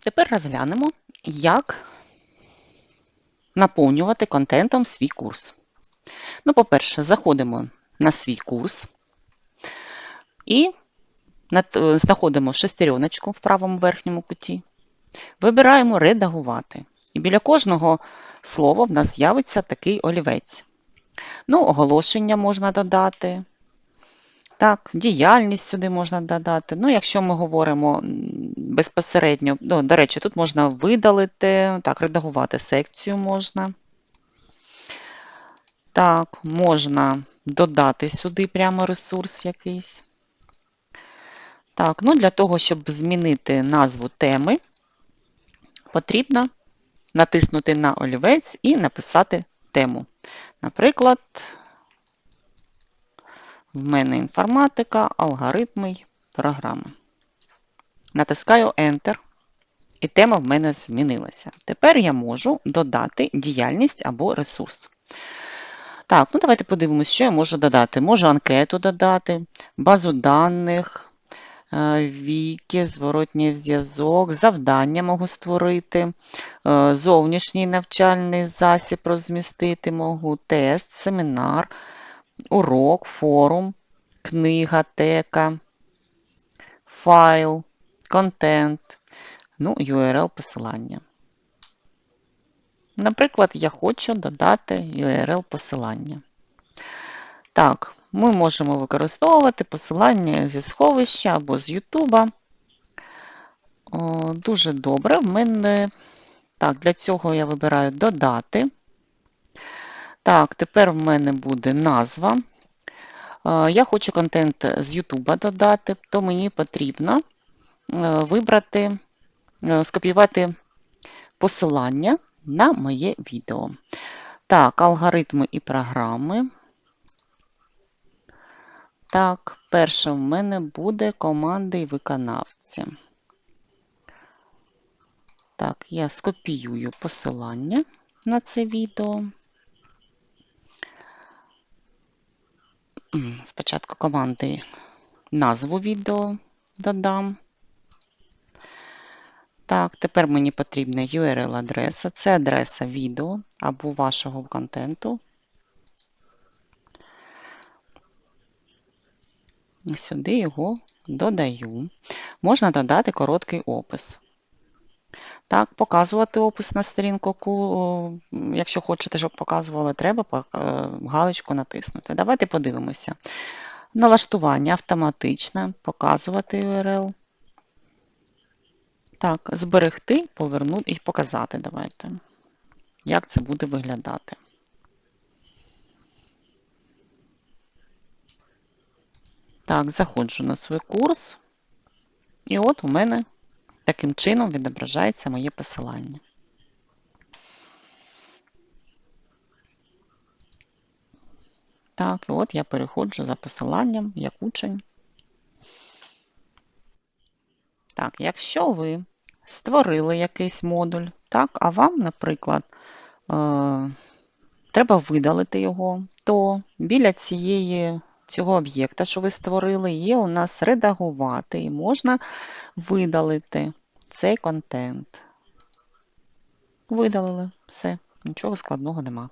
Тепер розглянемо, як наповнювати контентом свій курс. Ну, по-перше, заходимо на свій курс і е, знаходимо шестереночку в правому верхньому куті. Вибираємо Редагувати. І біля кожного слова в нас з'явиться такий олівець. Ну, оголошення можна додати. Так, діяльність сюди можна додати. Ну, якщо ми говоримо безпосередньо, ну, до речі, тут можна видалити, так, редагувати секцію можна. Так, можна додати сюди прямо ресурс якийсь. Так, ну для того, щоб змінити назву теми, потрібно натиснути на олівець і написати тему. Наприклад, в мене інформатика, алгоритми програми. Натискаю Enter, і тема в мене змінилася. Тепер я можу додати діяльність або ресурс. Так, ну давайте подивимось, що я можу додати. Можу анкету додати, базу даних, е, віки, зворотній зв'язок, завдання можу створити, е, зовнішній навчальний засіб розмістити можу, тест, семінар, урок, форум, книга, тека, файл, контент, ну, URL посилання. Наприклад, я хочу додати URL посилання. Так, ми можемо використовувати посилання зі сховища або з YouTube. О, Дуже добре. В мене. Так, для цього я вибираю додати. Так, тепер в мене буде назва. Е, Я хочу контент з YouTube додати, то мені потрібно вибрати, е, скопіювати посилання на моє відео. Так, алгоритми і програми. Так, перше в мене буде команди і виконавці. Так, я скопіюю посилання на це відео. Спочатку команди назву відео додам. Так, тепер мені потрібна URL-адреса. Це адреса відео або вашого контенту. Сюди його додаю. Можна додати короткий опис. Так, показувати опис на сторінку, якщо хочете, щоб показували, треба е, галочку натиснути. Давайте подивимося. Налаштування автоматичне, показувати URL. Так, зберегти, повернути і показати. Давайте. Як це буде виглядати. Так, заходжу на свій курс. І от у мене таким чином відображається моє посилання. Так, і от я переходжу за посиланням як учень. Так, якщо ви створили якийсь модуль, так, а вам, наприклад, е, треба видалити його, то біля цієї, цього об'єкта, що ви створили, є у нас редагувати, і можна видалити цей контент. Видалили все, нічого складного нема.